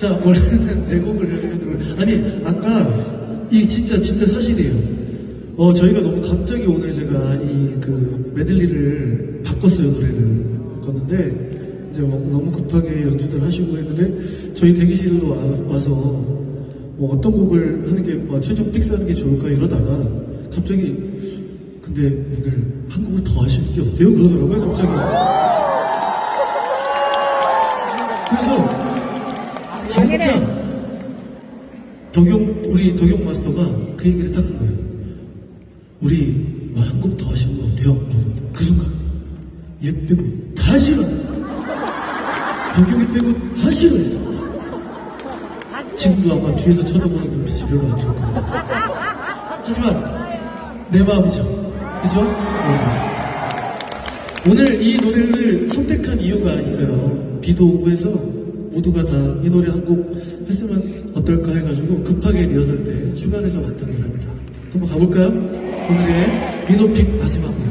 자, 원래는 네 곡을 해드리고 아니, 아까, 이 진짜, 진짜 사실이에요. 어, 저희가 너무 갑자기 오늘 제가 이 그 메들리를 바꿨어요, 노래를. 바꿨는데, 이제 뭐 너무 급하게 연주들 하시고 했는데, 저희 대기실로 와, 와서 뭐 어떤 곡을 하는 게, 뭐 최종 픽스하는 게 좋을까 이러다가, 갑자기, 근데 오늘 한 곡을 더 하시는 게 어때요? 그러더라고요, 갑자기. 그래서, 진짜, 덕용, 우리 덕용 마스터가 그 얘기를 딱 한 거예요. 우리 한곡더거 어때요? 그러는데 그 순간 얘 빼고 다 싫어. 덕용이 빼고 다 싫어했어. 지금도 아마 뒤에서 쳐다보는 눈빛이 별로 안 좋을 거예요. 하지만 내 마음이죠. 그죠? 네. 오늘 이 노래를 선택한 이유가 있어요. 비도 오고 해서 모두가 다 이 노래 한 곡 했으면 어떨까 해가지고 급하게 리허설 때 주간에서 만든 노래입니다. 한번 가볼까요? 오늘의 민호픽 마지막 노래.